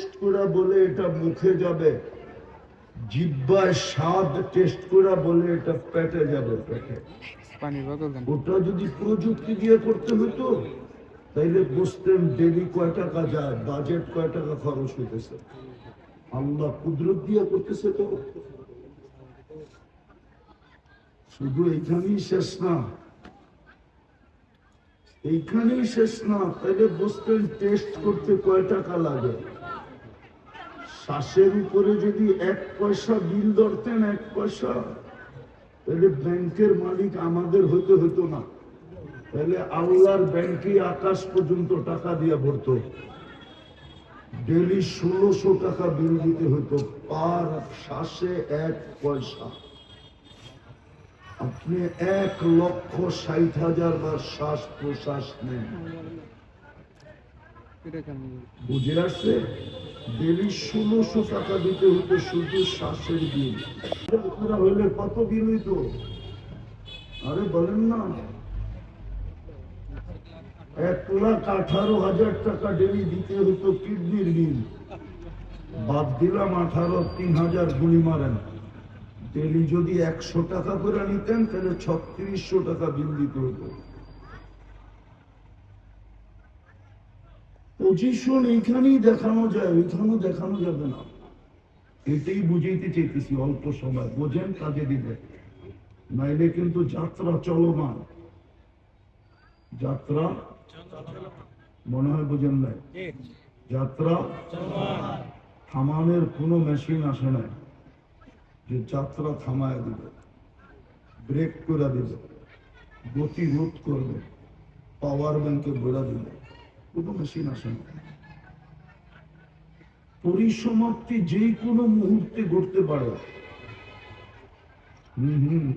Test করে বলে এটা মুখে যাবে। জিব্বায় স্বাদ টেস্ট করে বলে এটা পেটে যাবে পেটে। ওটা যদি প্রযুক্তি দিয়ে করতে হতো তাইলে বুঝতেন ডেলি কয় টাকা যায় বাজেট কয় টাকা খরচ হইতেছে। আল্লাহ কুদরত দিয়ে করতেছে তো। শুধু এইখানেই শেষ না। এইখানেই শেষ না তাইলে বুঝতেন টেস্ট করতে কয় টাকা লাগে? শ্বাসের উপরে যদি এক পয়সা বিল ধরতেন এক পয়সা তাহলে ব্যাংকের মালিক আমাদের হইতে হতো না। তাহলে আল্লাহর ব্যাংকে আকাশ পর্যন্ত টাকা দিয়ে ভরতো। ডেলি ষোলোশো টাকা বিল দিতে হতো পার শ্বাসে এক পয়সা। আপনি এক লক্ষ ষাট হাজার বার শ্বাস প্রশ্বাস নেন। বুঝে আসছে? ডেলি ষোলোশো টাকা দিতে হতো আঠারো হাজার টাকা দিতে হতো কিডনির বাদ দিলাম আঠারো, তিন হাজার গুলি মারেন। ডেলি যদি একশো টাকা করে নিতেন, তাহলে ছত্রিশশো টাকা বিল দিতে হতো পজিশন এইখানেই দেখানো যায় ওইখানেও দেখানো যাবে না। এটাই বুঝাইতে চাইতেছি অল্প সময়। বোঝেন কাজে দিবে নাইলে কিন্তু যাত্রা চলমান। যাত্রা মনে হয় বোঝেন নাই? যাত্রা থামানোর কোনো মেশিন আসে নাই যে যাত্রা থামায় দিবে ব্রেক করে দিবে গতি রোধ করবে পাওয়ার ব্যাংকে ঘোরা দিবে। কোনো মেশিন আসে না। পরিসমাপ্তি যে কোনো মুহূর্তে ঘটতে পারে। হম হম।